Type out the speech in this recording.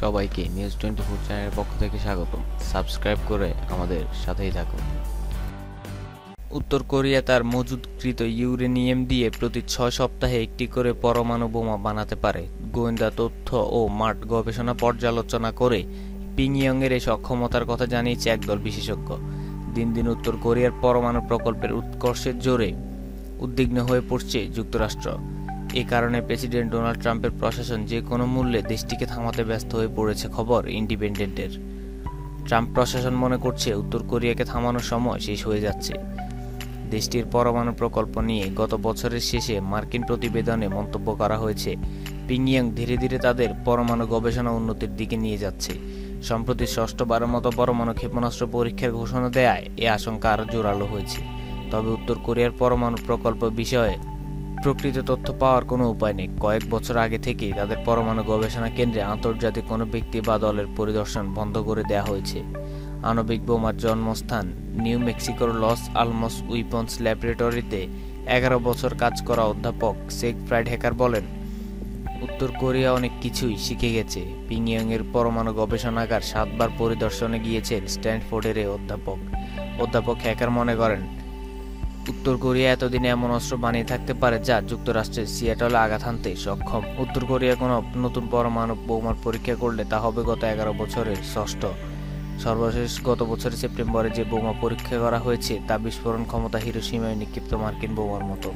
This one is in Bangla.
সবাইকে নিউজ টোয়েন্টি ফোর চ্যানেলের পক্ষ থেকে স্বাগত সাবস্ক্রাইব করে আমাদের সাথেই থাকুন। উত্তর কোরিয়া তার মজুদকৃত ইউরেনিয়াম দিয়ে প্রতি ছয় সপ্তাহে একটি করে পরমাণু বোমা বানাতে পারে। গোয়েন্দা তথ্য ও মাঠ গবেষণা পর্যালোচনা করে পিংইয়ংয়ের এই সক্ষমতার কথা জানিয়েছে একদল বিশেষজ্ঞ। দিন দিন উত্তর কোরিয়ার পরমাণু প্রকল্পের উৎকর্ষের জোরে উদ্বিগ্ন হয়ে পড়ছে যুক্তরাষ্ট্র। এ কারণে প্রেসিডেন্ট ডোনাল্ড ট্রাম্পের প্রশাসন যে কোনো মূল্যে দেশটিকে থামাতে ব্যস্ত হয়ে পড়েছে খবর ইন্ডিপেন্ডেন্টের। ট্রাম্প প্রশাসন মনে করছে উত্তর কোরিয়াকে থামানোর সময় শেষ হয়ে যাচ্ছে। দেশটির পরমাণু প্রকল্প নিয়ে গত বছরের শেষে মার্কিন প্রতিবেদনে মন্তব্য করা হয়েছে পিংইয়ং ধীরে ধীরে তাদের পরমাণু গবেষণা উন্নতির দিকে নিয়ে যাচ্ছে। সম্প্রতি ষষ্ঠবারের মতো পরমাণু ক্ষেপণাস্ত্র পরীক্ষার ঘোষণা দেয় এ আশঙ্কা আরও জোরালো হয়েছে। তবে উত্তর কোরিয়ার পরমাণু প্রকল্প বিষয়ে প্রকৃত তথ্য পাওয়ার কোনো উপায় নেই। কয়েক বছর আগে থেকেই তাদের পরমাণু গবেষণা কেন্দ্রে আন্তর্জাতিক কোনো ব্যক্তি বা দলের পরিদর্শন বন্ধ করে দেওয়া হয়েছে। আণবিক বোমার জন্মস্থান, নিউ মেক্সিকোর লস আলমস উইপন্স ল্যাবরেটরিতে এগারো বছর কাজ করা অধ্যাপক শেখ ফ্রাইড হ্যাকার বলেন, উত্তর কোরিয়া অনেক কিছুই শিখে গেছে। পিংইয়ংয়ের পরমাণু গবেষণাগার সাতবার পরিদর্শনে গিয়েছেন স্ট্যানফোর্ডের অধ্যাপক। অধ্যাপক হ্যাকার মনে করেন উত্তর কোরিয়া এতদিনে এমন অস্ত্র বানিয়ে থাকতে পারে যা যুক্তরাষ্ট্রের সিয়াটলে আঘাত হানতে সক্ষম। উত্তর কোরিয়া কোনো নতুন পরমাণু বোমার পরীক্ষা করলে তা হবে গত এগারো বছরের ষষ্ঠ। সর্বশেষ গত বছরের সেপ্টেম্বরে যে বোমা পরীক্ষা করা হয়েছে, তা বিস্ফোরণ ক্ষমতা হিরোসীমায় নিক্ষিপ্ত মার্কিন বোমার মতো।